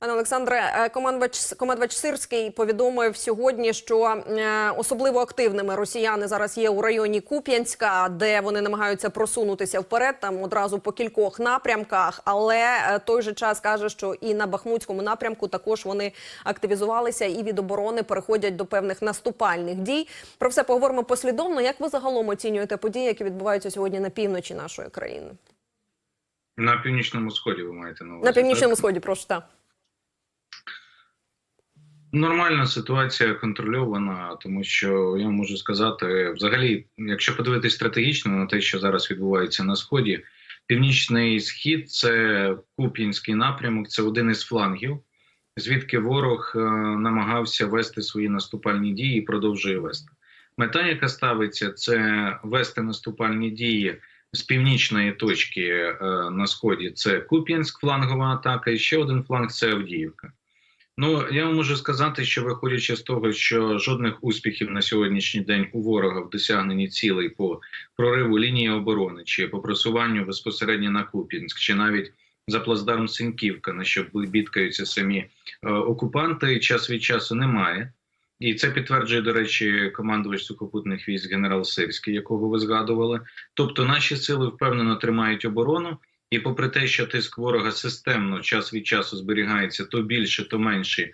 Пане Олександре, е, командувач, командувач Сирський повідомив сьогодні, що е, особливо активними росіяни зараз є у районі Куп'янська, де вони намагаються просунутися вперед, там одразу по кількох напрямках. Але е, той же час каже, що і на Бахмутському напрямку також вони активізувалися і від оборони переходять до певних наступальних дій. Про все поговоримо послідовно. Як ви загалом оцінюєте події, які відбуваються сьогодні на півночі нашої країни? На північному сході ви маєте на увазі. На північному так? сході, прошу так. Нормальна ситуація контрольована, тому що я можу сказати, взагалі, якщо подивитись стратегічно на те, що зараз відбувається на сході, північний схід це Куп'янський напрямок, це один із флангів, звідки ворог е, намагався вести свої наступальні дії і продовжує вести. Мета, яка ставиться, це вести наступальні дії з північної точки е, на сході. Це Куп'янськ, флангова атака, і ще один фланг це Авдіївка. Ну я вам можу сказати, що виходячи з того, що жодних успіхів на сьогоднішній день у ворога в досягненні цілей по прориву лінії оборони чи по просуванню безпосередньо на Куп'янськ, чи навіть за плацдарм Синьківка, на що бідкаються самі е, окупанти, час від часу немає. І це підтверджує, до речі, командувач сухопутних військ генерал Сирський, якого ви згадували. Тобто наші сили впевнено тримають оборону. І попри те, що тиск ворога системно час від часу зберігається то більше, то менше,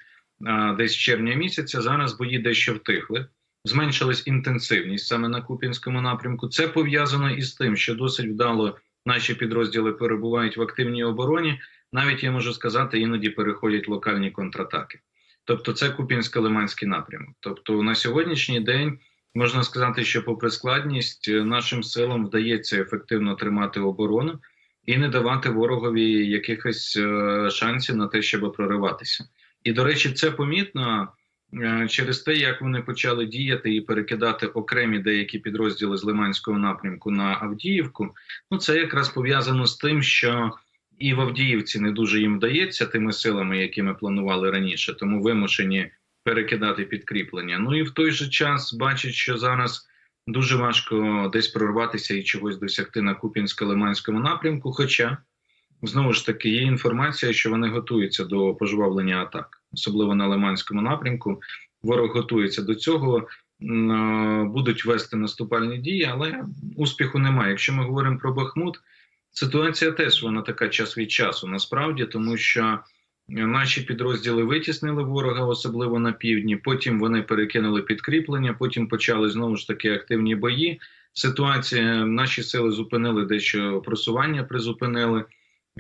десь червня місяця, зараз бої дещо втихли. Зменшилась інтенсивність саме на Куп'янському напрямку. Це пов'язано із тим, що досить вдало наші підрозділи перебувають в активній обороні. Навіть я можу сказати, іноді переходять локальні контратаки. Тобто, це Куп'янсько-Лиманський напрямок. Тобто, на сьогоднішній день можна сказати, що, попри складність, е, нашим силам вдається ефективно тримати оборону і не давати ворогові якихось е, шансів на те, щоб прориватися. І до речі, це помітно е, через те, як вони почали діяти і перекидати окремі деякі підрозділи з Лиманського напрямку на Авдіївку. Ну це якраз пов'язано з тим, що і в Авдіївці не дуже їм вдається тими силами, які ми планували раніше, тому вимушені перекидати підкріплення. Ну і в той же час бачать, що зараз дуже важко десь прорватися і чогось досягти на Куп'янсько-Лиманському напрямку. Хоча знову ж таки є інформація, що вони готуються до пожвавлення атак, особливо на Лиманському напрямку. Ворог готується до цього. Будуть вести наступальні дії, але успіху немає. Якщо ми говоримо про Бахмут, ситуація теж вона така час від часу, насправді, тому що Наші підрозділи витіснили ворога, особливо на півдні. Потім вони перекинули підкріплення. Потім почали знову ж таки активні бої. Ситуація наші сили зупинили дещо просування, призупинили.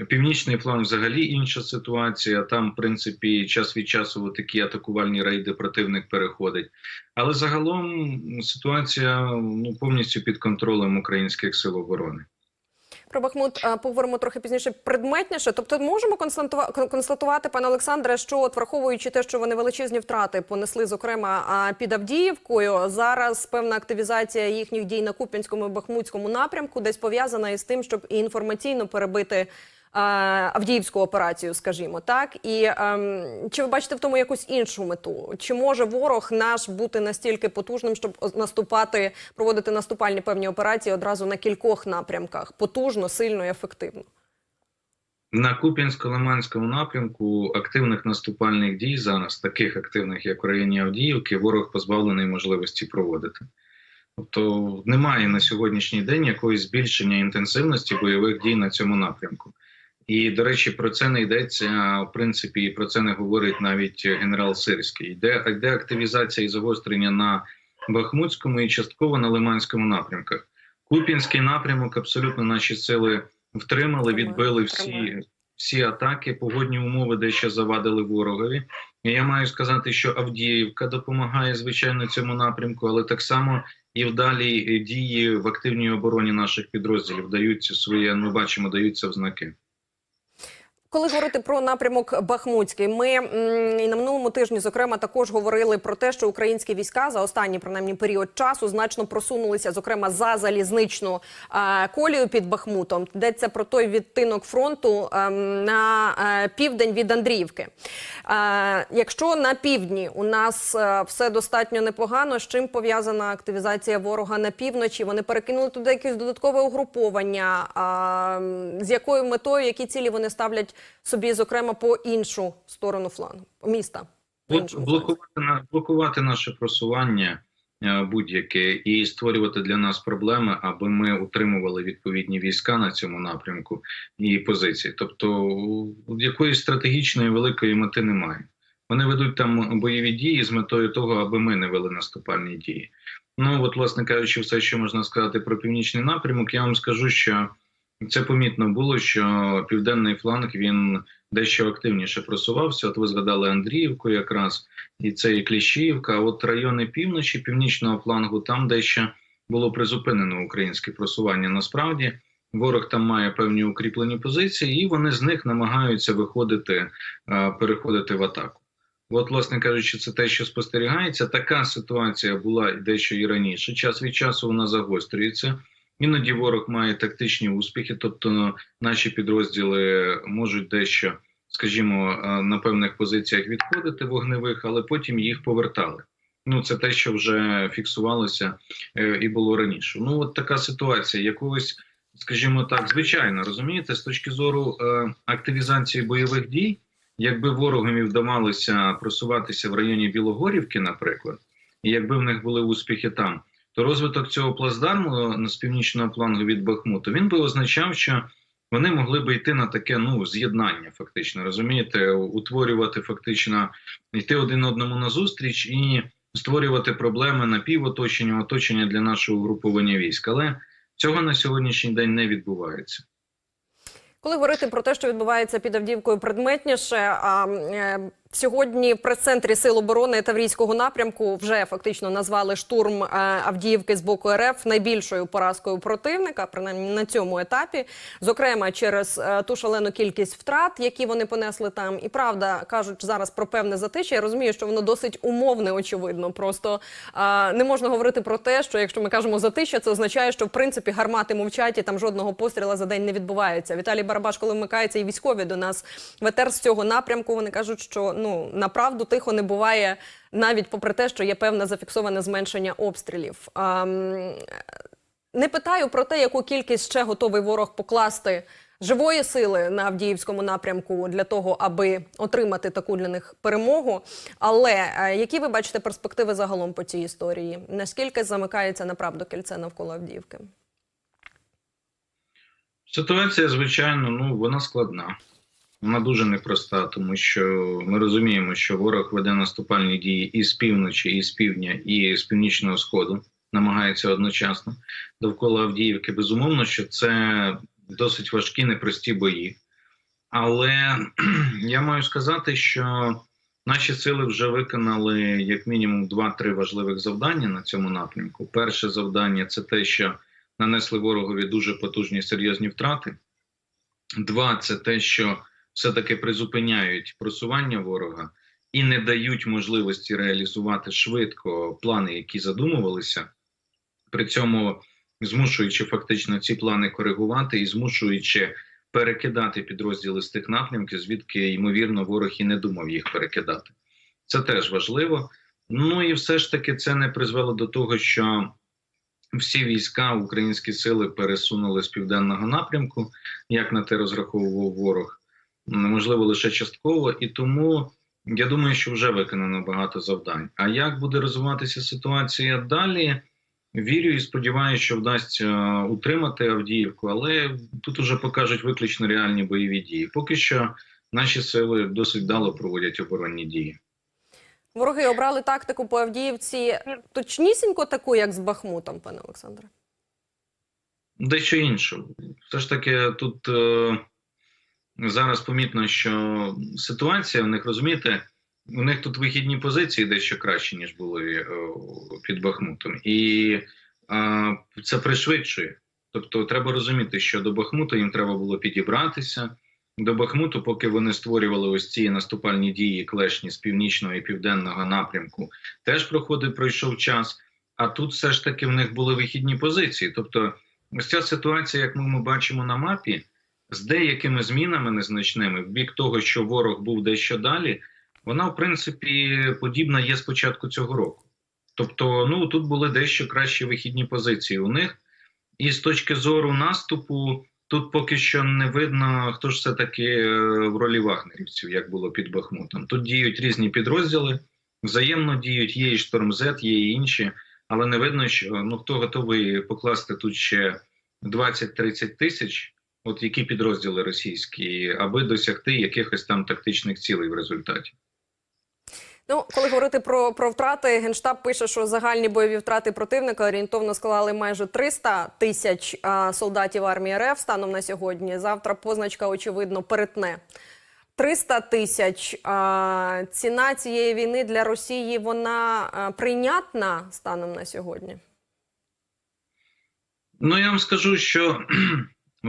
Північний фланг взагалі інша ситуація. Там, в принципі, час від часу такі атакувальні рейди противник переходить. Але загалом ситуація ну повністю під контролем українських сил оборони. Про Бахмут е, поговоримо трохи пізніше предметніше. Тобто, можемо констатува- констатувати, пане Олександре, що от враховуючи те, що вони величезні втрати понесли, зокрема під Авдіївкою, зараз певна активізація їхніх дій на Куп'янському і Бахмутському напрямку десь пов'язана із тим, щоб і інформаційно перебити. А, Авдіївську операцію, скажімо так, і ем, чи ви бачите в тому якусь іншу мету? Чи може ворог наш бути настільки потужним, щоб наступати, проводити наступальні певні операції одразу на кількох напрямках, потужно, сильно і ефективно? На Куп'янсько-Лиманському напрямку активних наступальних дій зараз, таких активних, як в районі Авдіївки, ворог позбавлений можливості проводити. Тобто немає на сьогоднішній день якогось збільшення інтенсивності бойових дій на цьому напрямку. І, до речі, про це не йдеться, в принципі, і про це не говорить навіть генерал Сирський. Йде, йде активізація і загострення на Бахмутському і частково на Лиманському напрямках. Куп'янський напрямок абсолютно наші сили втримали, відбили всі, всі атаки, погодні умови дещо завадили ворогові. І я маю сказати, що Авдіївка допомагає звичайно цьому напрямку, але так само і вдалі дії в активній обороні наших підрозділів даються своє. Ми бачимо, даються в знаки. Коли говорити про напрямок Бахмутський, ми і на минулому тижні, зокрема, також говорили про те, що українські війська за останній принаймні період часу значно просунулися, зокрема за залізничну е, колію під Бахмутом. Йдеться про той відтинок фронту ем, на е, південь від Андріївки. Е, якщо на півдні у нас все достатньо непогано, з чим пов'язана активізація ворога на півночі? Вони перекинули туди якесь додаткове угруповання. А, з якою метою, які цілі вони ставлять собі, зокрема, по іншу сторону флангу міста? Блокувати, на- блокувати наше просування е, будь-яке і створювати для нас проблеми, аби ми утримували відповідні війська на цьому напрямку і позиції. Тобто якоїсь стратегічної великої мети немає. Вони ведуть там бойові дії з метою того, аби ми не вели наступальні дії. Ну от, власне кажучи, все, що можна сказати про північний напрямок, я вам скажу, що це помітно було, що південний фланг він дещо активніше просувався. От ви згадали Андріївку, якраз і це і Кліщіївка. А от райони півночі, північного флангу, там дещо було призупинено українське просування. Насправді ворог там має певні укріплені позиції, і вони з них намагаються виходити, е, переходити в атаку. От, власне кажучи, це те, що спостерігається. Така ситуація була дещо і раніше. Час від часу вона загострюється. Іноді ворог має тактичні успіхи, тобто наші підрозділи можуть дещо, скажімо, е, на певних позиціях відходити вогневих, але потім їх повертали. Ну, це те, що вже фіксувалося е, і було раніше. Ну, от така ситуація, якогось, скажімо так, звичайно, розумієте, з точки зору е, активізації бойових дій, якби ворогові вдавалося просуватися в районі Білогорівки, наприклад, і якби в них були успіхи там, то розвиток цього плацдарму е, з північного флангу від Бахмуту він би означав, що вони могли би йти на таке ну з'єднання, фактично розумієте, утворювати фактично, йти один одному на зустріч і створювати проблеми на півоточення, оточення для нашого угруповання військ. Але цього на сьогоднішній день не відбувається. Коли говорити про те, що відбувається під Авдіївкою предметніше, а е, сьогодні в прес-центрі Сил оборони Таврійського напрямку вже фактично назвали штурм е, Авдіївки з боку РФ найбільшою поразкою противника, принаймні на цьому етапі, зокрема через е, ту шалену кількість втрат, які вони понесли там. І правда кажуть зараз про певне затишя. Я розумію, що воно досить умовне, очевидно. Просто е, не можна говорити про те, що якщо ми кажемо затища, це означає, що в принципі гармати мовчать і там жодного постріла за день не відбувається. Віталій Барабаш, коли вмикається, і військові до нас ветер з цього напрямку. Вони кажуть, що ну направду тихо не буває, навіть попри те, що є певне зафіксоване зменшення обстрілів. Не питаю про те, яку кількість ще готовий ворог покласти живої сили на Авдіївському напрямку для того, аби отримати таку для них перемогу. Але е, які ви бачите перспективи загалом по цій історії? Наскільки замикається направду кільце навколо Авдіївки? Ситуація, звичайно, ну вона складна. Вона дуже непроста, тому що ми розуміємо, що ворог веде наступальні дії і з півночі, і з півдня, і з північного сходу, намагається одночасно довкола Авдіївки. Безумовно, що це досить важкі, непрості бої. Але я маю сказати, що наші сили вже виконали як мінімум два-три важливих завдання на цьому напрямку. Перше завдання це те, що нанесли ворогові дуже потужні серйозні втрати. Два це те, що все-таки призупиняють просування ворога і не дають можливості реалізувати швидко плани, які задумувалися, при цьому змушуючи фактично ці плани коригувати і змушуючи перекидати підрозділи з тих напрямків, звідки ймовірно ворог і не думав їх перекидати. Це теж важливо. Ну і все ж таки це не призвело до того, що всі війська, українські сили пересунули з південного напрямку, як на те розраховував ворог, можливо, лише частково, і тому я думаю, що вже виконано багато завдань. А як буде розвиватися ситуація далі? Вірю і сподіваюся, що вдасться утримати Авдіївку, але тут уже покажуть виключно реальні бойові дії. Поки що наші сили досить вдало проводять оборонні дії. Вороги обрали тактику по Авдіївці точнісінько таку, як з Бахмутом, пане Олександре. Дещо інше. Все ж таки, тут е, зараз помітно, що ситуація в них розумієте, у них тут вихідні позиції дещо кращі, ніж були е, під Бахмутом, і е, це пришвидшує. Тобто, треба розуміти, що до Бахмута їм треба було підібратися, до Бахмуту, поки вони створювали ось ці наступальні дії клешні з північного і південного напрямку, теж проходив, пройшов час. А тут все ж таки в них були вихідні позиції. Тобто, ось ця ситуація, як ми бачимо на мапі, з деякими змінами незначними, в бік того, що ворог був дещо далі, вона в принципі подібна є з початку цього року. Тобто, ну тут були дещо кращі вихідні позиції у них. І з точки зору наступу, тут поки що не видно, хто ж все таки е, в ролі вагнерівців, як було під Бахмутом. Тут діють різні підрозділи, взаємно діють, є і Штормзет, є і інші, але не видно, що ну хто готовий покласти тут ще 20-30 тисяч, от які підрозділи російські, аби досягти якихось там тактичних цілей в результаті. Ну, коли говорити про, про втрати, генштаб пише, що загальні бойові втрати противника орієнтовно склали майже 300 тисяч а, солдатів армії РФ станом на сьогодні. Завтра позначка очевидно перетне 300 тисяч. А, ціна цієї війни для Росії вона а, прийнятна станом на сьогодні. Ну я вам скажу, що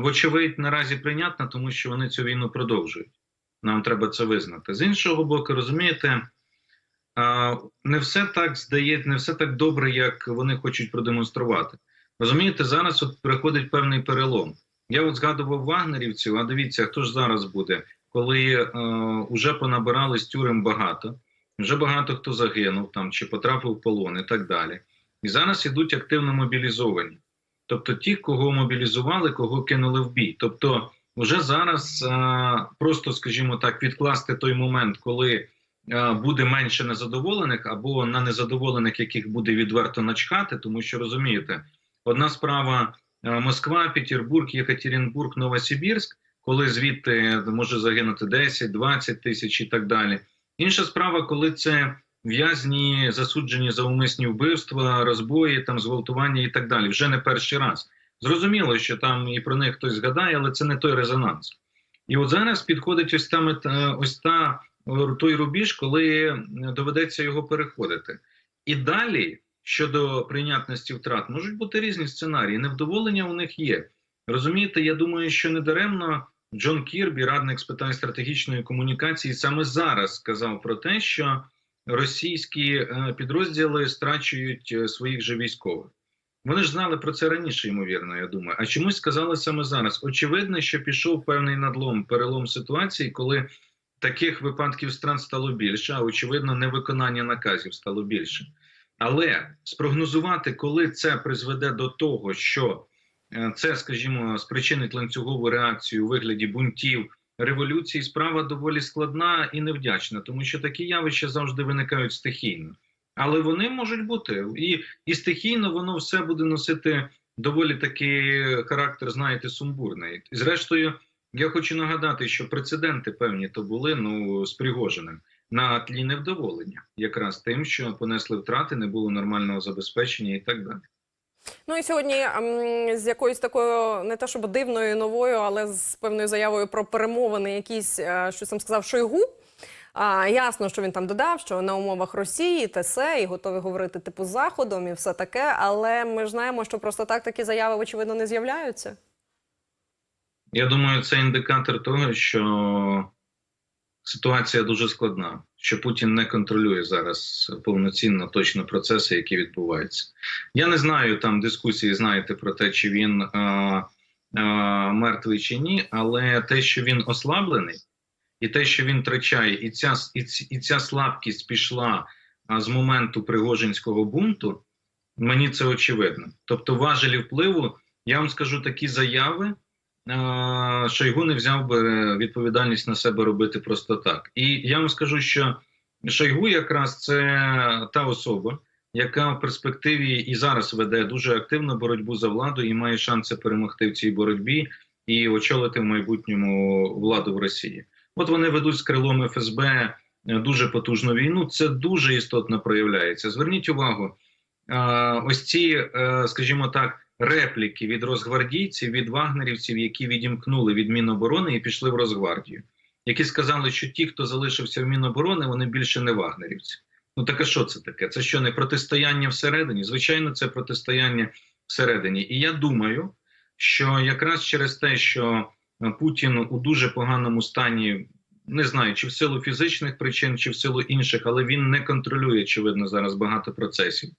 вочевидь наразі прийнятна, тому що вони цю війну продовжують. Нам треба це визнати. З іншого боку, розумієте, не все так здається, не все так добре, як вони хочуть продемонструвати. Розумієте, зараз от приходить певний перелом. Я от згадував вагнерівців, а дивіться, хто ж зараз буде, коли е, вже понабирали з тюрем багато, вже багато хто загинув там чи потрапив в полон і так далі. І зараз ідуть активно мобілізовані. Тобто ті, кого мобілізували, кого кинули в бій. Тобто, вже зараз а, просто, скажімо так, відкласти той момент, коли а, буде менше незадоволених, або на незадоволених, яких буде відверто начхати, тому що розумієте, одна справа а, Москва, Петербург, Єкатеринбург, Новосибірськ, коли звідти може загинути 10, 20 тисяч і так далі. Інша справа, коли це в'язні засуджені за умисні вбивства, розбої, там зґвалтування і так далі. Вже не перший раз. Зрозуміло, що там і про них хтось згадає, але це не той резонанс. І от зараз підходить ось та мета- ось та е, той рубіж, коли е, доведеться його переходити. І далі, щодо прийнятності втрат, можуть бути різні сценарії. Невдоволення у них є. Розумієте, я думаю, що недаремно Джон Кірбі, радник з питань стратегічної комунікації, саме зараз сказав про те, що російські е, підрозділи страчують е, своїх же військових. Вони ж знали про це раніше, ймовірно, я думаю. А чомусь сказали саме зараз. Очевидно, що пішов певний надлом, перелом ситуації, коли таких випадків стран стало більше, а очевидно, невиконання наказів стало більше. Але спрогнозувати, коли це призведе до того, що е, це, скажімо, спричинить ланцюгову реакцію у вигляді бунтів, революції, справа доволі складна і невдячна, тому що такі явища завжди виникають стихійно. Але вони можуть бути і, і стихійно воно все буде носити доволі такий характер, знаєте, сумбурний. І зрештою, я хочу нагадати, що прецеденти певні то були ну з Пригожиним на тлі невдоволення, якраз тим, що понесли втрати, не було нормального забезпечення і так далі. Ну і сьогодні ем, з якоюсь такою не те, щоб дивною новою, але з певною заявою про перемовини, якісь е, що сам сказав Шойгу. А, ясно, що він там додав, що на умовах Росії те се, і готові говорити типу з Заходом і все таке. Але ми ж знаємо, що просто так такі заяви, очевидно, не з'являються. Я думаю, це індикатор того, що ситуація дуже складна, що Путін не контролює зараз повноцінно точно процеси, які відбуваються. Я не знаю там дискусії, знаєте, про те, чи він а, а, мертвий чи ні, але те, що він ослаблений, і те, що він втрачає, і ця, і, і ця слабкість пішла з моменту Пригожинського бунту, мені це очевидно. Тобто, важелі впливу, я вам скажу такі заяви. Е, Шойгу не взяв би відповідальність на себе робити просто так. І я вам скажу, що Шойгу якраз це та особа, яка в перспективі і зараз веде дуже активну боротьбу за владу і має шанси перемогти в цій боротьбі і очолити в майбутньому владу в Росії. От вони ведуть з крилом ФСБ е, дуже потужну війну. Це дуже істотно проявляється. Зверніть увагу, е, ось ці, е, скажімо так репліки від розгвардійців, від вагнерівців, які відімкнули від Міноборони і пішли в Росгвардію, які сказали, що ті, хто залишився в Міноборони, вони більше не вагнерівці. Ну так а що це таке? Це що не протистояння всередині? Звичайно, це протистояння всередині. І я думаю, що якраз через те, що Путін у дуже поганому стані. Не знаю, чи в силу фізичних причин, чи в силу інших, але він не контролює, очевидно, зараз багато процесів.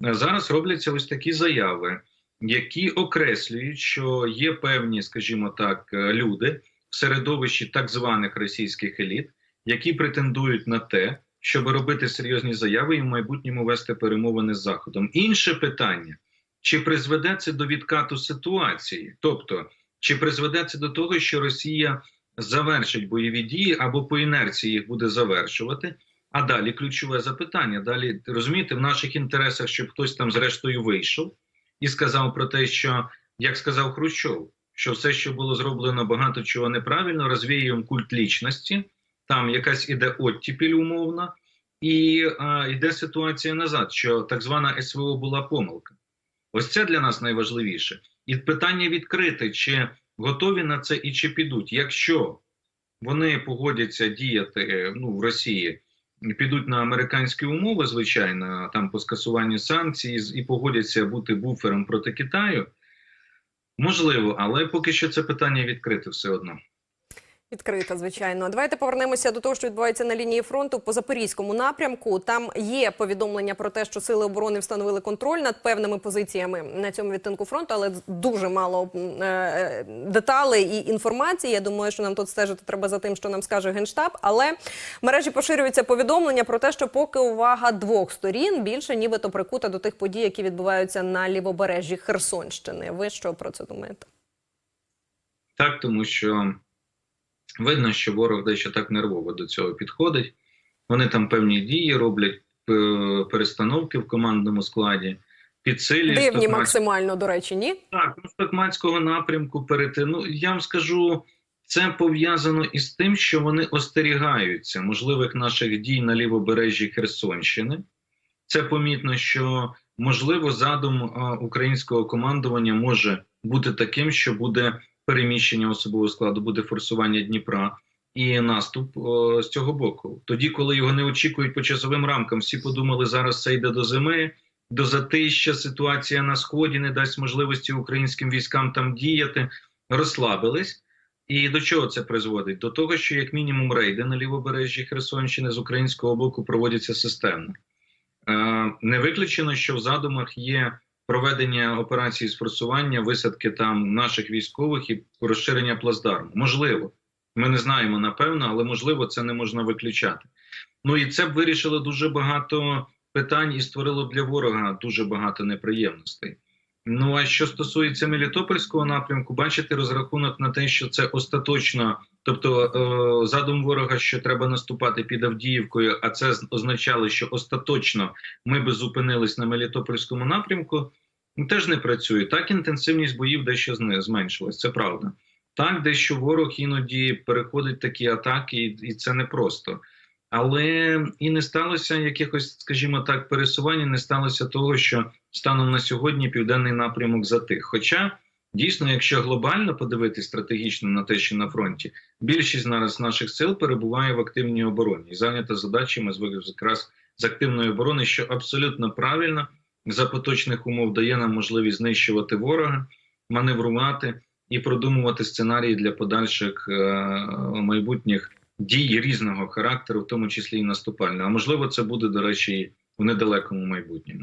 Зараз робляться ось такі заяви, які окреслюють, що є певні, скажімо так, е, люди в середовищі так званих російських еліт, які претендують на те, щоб робити серйозні заяви і в майбутньому вести перемовини з Заходом. Інше питання: чи призведе це до відкату ситуації? Тобто, чи призведе це до того, що Росія завершить бойові дії або по інерції їх буде завершувати? А далі ключове запитання. Далі розумієте, в наших інтересах, щоб хтось там зрештою вийшов і сказав про те, що як сказав Хрущов, що все, що було зроблено, багато чого неправильно, розвіюємо культ лічності, там якась іде оттіпіль умовна, і а, йде ситуація назад, що так звана СВО була помилка. Ось це для нас найважливіше. І питання відкрите, чи готові на це і чи підуть. Якщо вони погодяться діяти ну, в Росії, підуть на американські умови, звичайно, там по скасуванню санкцій і погодяться бути буфером проти Китаю, можливо, але поки що це питання відкрите все одно. Відкрита, звичайно. Давайте повернемося до того, що відбувається на лінії фронту по запорізькому напрямку. Там є повідомлення про те, що сили оборони встановили контроль над певними позиціями на цьому відтинку фронту, але дуже мало е, деталей і інформації. Я думаю, що нам тут стежити треба за тим, що нам скаже генштаб. Але в мережі поширюються повідомлення про те, що поки увага двох сторін більше нібито прикута до тих подій, які відбуваються на лівобережжі Херсонщини. Ви що про це думаєте? Так, тому що видно, що ворог дещо так нервово до цього підходить. Вони там певні дії роблять, е, перестановки в командному складі, підсилюють Дивні Токмацьк- максимально, до речі, ні? Так, ну, з Токмацького напрямку перейти. Ну я вам скажу, це пов'язано із тим, що вони остерігаються можливих наших дій на лівобережжі Херсонщини. Це помітно, що можливо задум е, українського командування може бути таким, що буде переміщення особового складу, буде форсування Дніпра і наступ е, з цього боку. Тоді, коли його не очікують по часовим рамкам, всі подумали, зараз це йде до зими. До затища ситуація на сході не дасть можливості українським військам там діяти, розслабились. І до чого це призводить? До того, що як мінімум рейди на лівобережжі Херсонщини з українського боку проводяться системно. Е, не виключено, що в задумах є проведення операції з форсування, висадки там наших військових і розширення плацдарму. Можливо, ми не знаємо напевно, але можливо це не можна виключати. Ну і це б вирішило дуже багато питань і створило для ворога дуже багато неприємностей. Ну а що стосується Мелітопольського напрямку, бачите розрахунок на те, що це остаточно, тобто е, задум ворога, що треба наступати під Авдіївкою, а це означало, що остаточно ми би зупинились на Мелітопольському напрямку, теж не працює. Так інтенсивність боїв дещо зменшилась, це правда. Так, дещо ворог іноді переходить такі атаки, і це непросто. Але і не сталося якихось, скажімо так, пересування, не сталося того, що станом на сьогодні південний напрямок затих. Хоча дійсно, якщо глобально подивитись стратегічно на те, що на фронті, більшість зараз наших сил перебуває в активній обороні і зайнята задачами з якраз з активної оборони, що абсолютно правильно за поточних умов дає нам можливість знищувати ворога, маневрувати і продумувати сценарії для подальших е, майбутніх дій різного характеру, в тому числі і наступального. А можливо, це буде, до речі, і в недалекому майбутньому.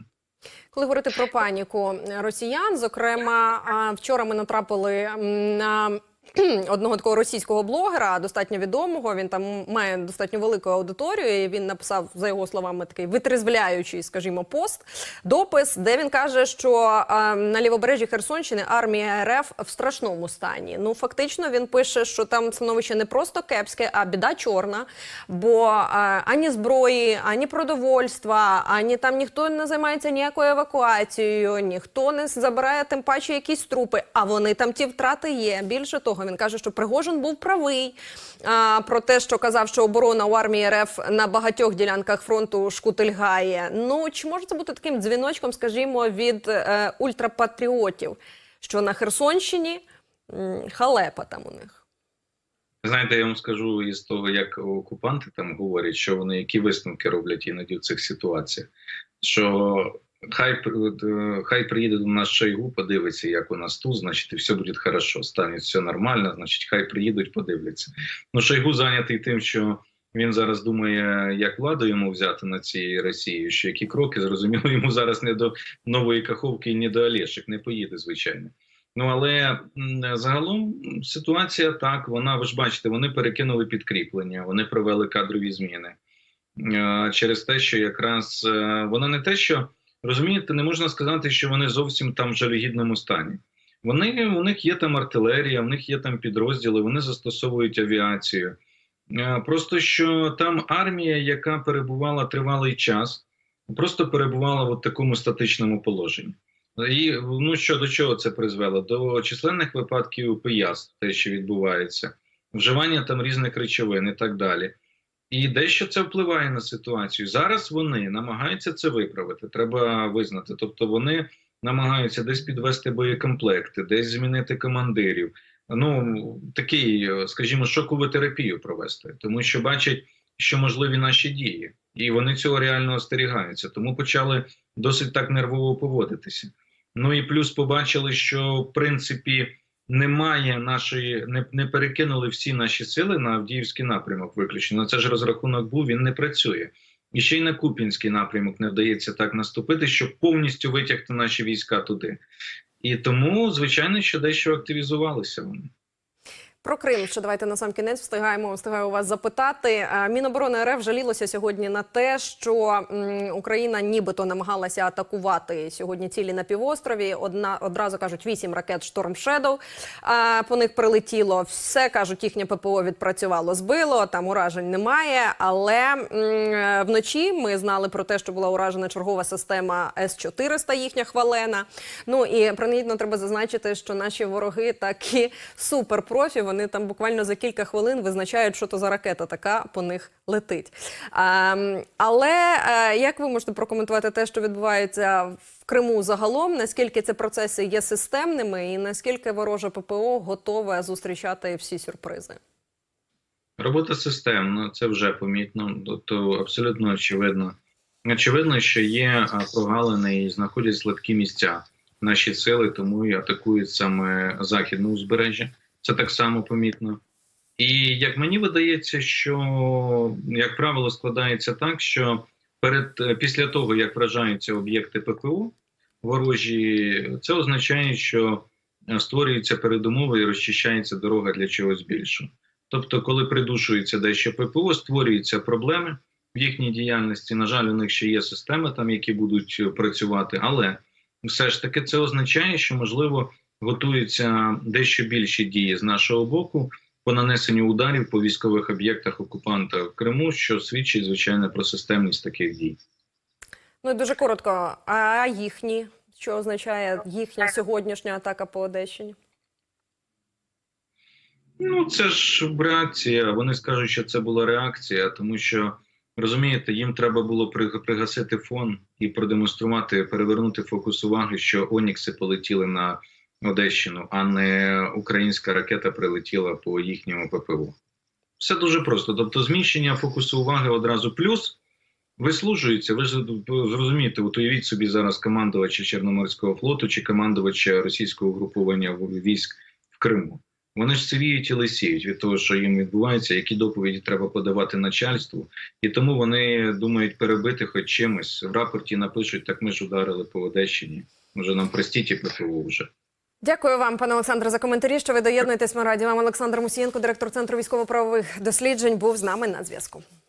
Коли говорити про паніку росіян, зокрема, вчора ми натрапили на одного такого російського блогера, достатньо відомого. Він там має достатньо велику аудиторію. і Він написав за його словами такий витрезвляючий, скажімо, пост, допис, де він каже, що а, на лівобережжі Херсонщини армія РФ в страшному стані. Ну фактично він пише, що там становище не просто кепське, а біда чорна. Бо а, ані зброї, ані продовольства, ані там ніхто не займається ніякою евакуацією, ніхто не забирає тим паче якісь трупи. А вони там ті втрати є. Більше того, він каже, що Пригожин був правий а, про те, що казав, що оборона у армії РФ на багатьох ділянках фронту шкутильгає. Ну чи може це бути таким дзвіночком, скажімо, від е, ультрапатріотів, що на Херсонщині м, халепа там у них. Знаєте, я вам скажу із того, як окупанти там говорять, що вони які висновки роблять іноді в цих ситуаціях. Що Хай е, хай приїде до нас Шойгу, подивиться, як у нас тут, значить, і все буде хорошо. Стане все нормально, значить, хай приїдуть, подивляться. Ну, Шойгу зайнятий тим, що він зараз думає, як владу йому взяти на цій Росії, що які кроки зрозуміло, йому зараз не до нової каховки і не до Олешек, не поїде, звичайно. Ну але загалом ситуація так. Вона ви ж бачите, вони перекинули підкріплення, вони провели кадрові зміни Е, через те, що якраз е, вона не те, що розумієте, не можна сказати, що вони зовсім там в жалюгідному стані. Вони у них є там артилерія, в них є там підрозділи, вони застосовують авіацію. Е, Просто що там армія, яка перебувала тривалий час, просто перебувала в такому статичному положенні. І ну що до чого це призвело? До численних випадків пияств, те, що відбувається, вживання там різних речовин і так далі. І дещо це впливає на ситуацію. Зараз вони намагаються це виправити. Треба визнати. Тобто вони намагаються десь підвести боєкомплекти, десь змінити командирів. Ну такий, скажімо, шокову терапію провести, тому що бачать, що можливі наші дії, і вони цього реально остерігаються. Тому почали досить так нервово поводитися. Ну і плюс побачили, що в принципі немає нашої, не, не перекинули всі наші сили на Авдіївський напрямок. Виключно це ж розрахунок був. Він не працює. І ще й на Купінський напрямок не вдається так наступити, щоб повністю витягти наші війська туди. І тому, звичайно, що дещо активізувалися вони. Про Крим ще давайте на сам кінець встигаємо встигаю вас запитати. Е, Міноборони РФ жалілося сьогодні на те, що Україна нібито намагалася атакувати сьогодні цілі на півострові. Одна одразу кажуть вісім ракет Шторм Шедоу. А по них прилетіло. Все кажуть, їхнє ППО відпрацювало, збило. Там уражень немає. Але е, вночі ми знали про те, що була уражена чергова система С 400 їхня хвалена. Ну і принагідно треба зазначити, що наші вороги такі суперпрофі. Вони там буквально за кілька хвилин визначають, що то за ракета така по них летить. А, але е, як ви можете прокоментувати те, що відбувається в Криму загалом? Наскільки ці процеси є системними, і наскільки вороже ППО готове зустрічати всі сюрпризи? Робота системна, це вже помітно, тобто абсолютно очевидно. Очевидно, що є прогалини і знаходять слабкі місця наші сили, тому і атакують саме західне узбережжя. Це так само помітно. І як мені видається, що як правило складається так, що перед після того як вражаються об'єкти ППО ворожі, це означає, що е, створюються передумови і розчищається дорога для чогось більшого. Тобто, коли придушується дещо ППО, створюються проблеми в їхній діяльності. На жаль, у них ще є системи, там які будуть е, працювати, але все ж таки це означає, що можливо готуються дещо більші дії з нашого боку по нанесенню ударів по військових об'єктах окупанта в Криму, що свідчить звичайно про системність таких дій. Ну і дуже коротко. А їхні? Що означає їхня сьогоднішня атака по Одещині? Ну, це ж реакція. Вони скажуть, що це була реакція, тому що розумієте, їм треба було при- пригасити фон і продемонструвати, перевернути фокус уваги, що Онікси полетіли на Одещину, а не українська ракета прилетіла по їхньому ППО. Все дуже просто. Тобто, зміщення фокусу уваги одразу плюс. Вислужується, ви ж зрозумієте, от уявіть собі зараз командувача Чорноморського флоту чи командувача російського угруповання військ в Криму. Вони ж сивіють і лисіють від того, що їм відбувається, які доповіді треба подавати начальству, і тому вони думають перебити хоч чимось. В рапорті напишуть, так ми ж ударили по Одещині. Може нам простіть і ППО вже. Дякую вам, пане Олександре, за коментарі. Що ви доєднуєтесь. Ми раді вам Олександр Мусієнко, директор центру військово-правових досліджень, був з нами на зв'язку.